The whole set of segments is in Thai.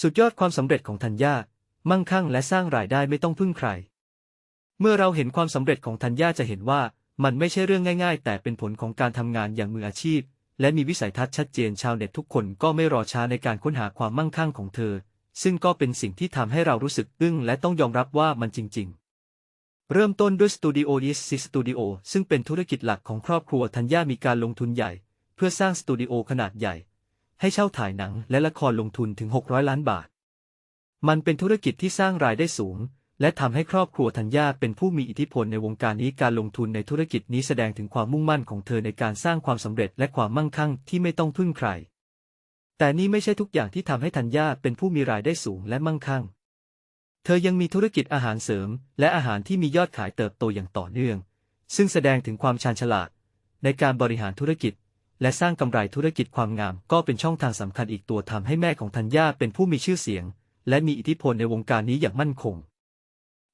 สุดยอดความสำเร็จของธัญญา มั่งคั่งและสร้างรายได้ไม่ต้องพึ่งใคร เมื่อเราเห็นความสำเร็จของธัญญาจะเห็นว่ามันไม่ใช่เรื่องง่าย ๆ แต่เป็นผลของการทำงานอย่างมืออาชีพ และมีวิสัยทัศน์ชัดเจนชาวเน็ตทุกคนก็ไม่รอช้าในการค้นหาความมั่งคั่งของเธอ ซึ่งก็เป็นสิ่งที่ทำให้เรารู้สึกอึ้งและต้องยอมรับว่ามันจริง ๆ เริ่มต้นด้วยสตูดิโอ e ซิสตูดิโอซึ่งเป็นธุรกิจหลักของครอบครัวธัญญามีการลงทุนใหญ่ เพื่อสร้างสตูดิโอขนาดใหญ่ ให้เช่าถ่ายหนังและละครลงทุนถึง 600 ล้านบาท มันเป็นธุรกิจที่สร้างรายได้สูง และทำให้ครอบครัวธัญญาเป็นผู้มีอิทธิพลในวงการนี้การลงทุนในธุรกิจนี้แสดงถึงความมุ่งมั่นของเธอในการสร้างความสำเร็จและความมั่งคั่งที่ไม่ต้องพึ่งใคร แต่นี่ไม่ใช่ทุกอย่างที่ทำให้ธัญญาเป็นผู้มีรายได้สูงและมั่งคั่ง เธอยังมีธุรกิจอาหารเสริม และอาหารที่มียอดขายเติบโตอย่างต่อเนื่อง ซึ่งแสดงถึงความชาญฉลาดในการบริหารธุรกิจ และสร้างกำไรธุรกิจความงาม ก็เป็นช่องทางสำคัญอีกตัวทำให้แม่ของธัญญาเป็นผู้มีชื่อเสียง และมีอิทธิพลในวงการนี้อย่างมั่นคง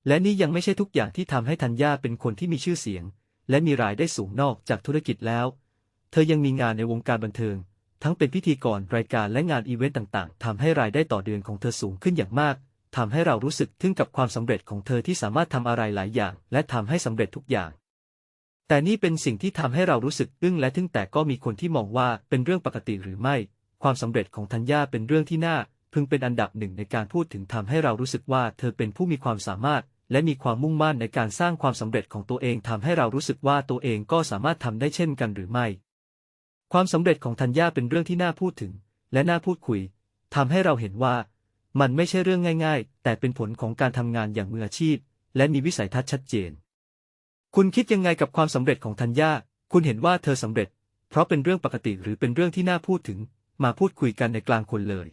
และนี่ยังไม่ใช่ทุกอย่างที่ทำให้ธัญญาเป็นคนที่มีชื่อเสียง และมีรายได้สูงนอกจากธุรกิจแล้ว เธอยังมีงานในวงการบันเทิง ทั้งเป็นพิธีกรรายการและงานอีเวนต์ต่างๆทำให้รายได้ต่อเดือนของเธอสูงขึ้นอย่างมากทำให้เรารู้สึกทึ่งกับความสำเร็จของเธอที่สามารถทำอะไรหลายอย่าง และทำให้สำเร็จทุกอย่าง แต่นี่เป็นสิ่งที่ทำให้เรารู้สึกอึ้งและทึ่งแต่ก็มีคนที่มองว่าเป็นเรื่องปกติหรือไม่ ความสำเร็จของธัญญาเป็นเรื่องที่น่า พึงเป็นอันดับหนึ่งในการพูดถึงทำให้เรารู้สึกว่าเธอเป็นผู้มีความสามารถ และมีความมุ่งมั่นในการสร้างความสำเร็จของตัวเองทำให้เรารู้สึกว่าตัวเองก็สามารถทำได้เช่นกันหรือไม่ ความสำเร็จของธัญญาเป็นเรื่องที่น่าพูดถึง และน่าพูดคุยทำให้เราเห็นว่า มันไม่ใช่เรื่องง่าย ๆ แต่เป็นผลของการทำงานอย่างมืออาชีพ และมีวิสัยทัศน์ชัดเจน คุณคิดยังไงกับความสำเร็จของธัญญา คุณเห็นว่าเธอสำเร็จ เพราะเป็นเรื่องปกติหรือเป็นเรื่องที่น่าพูดถึง มาพูดคุยกันในกลางคนเลย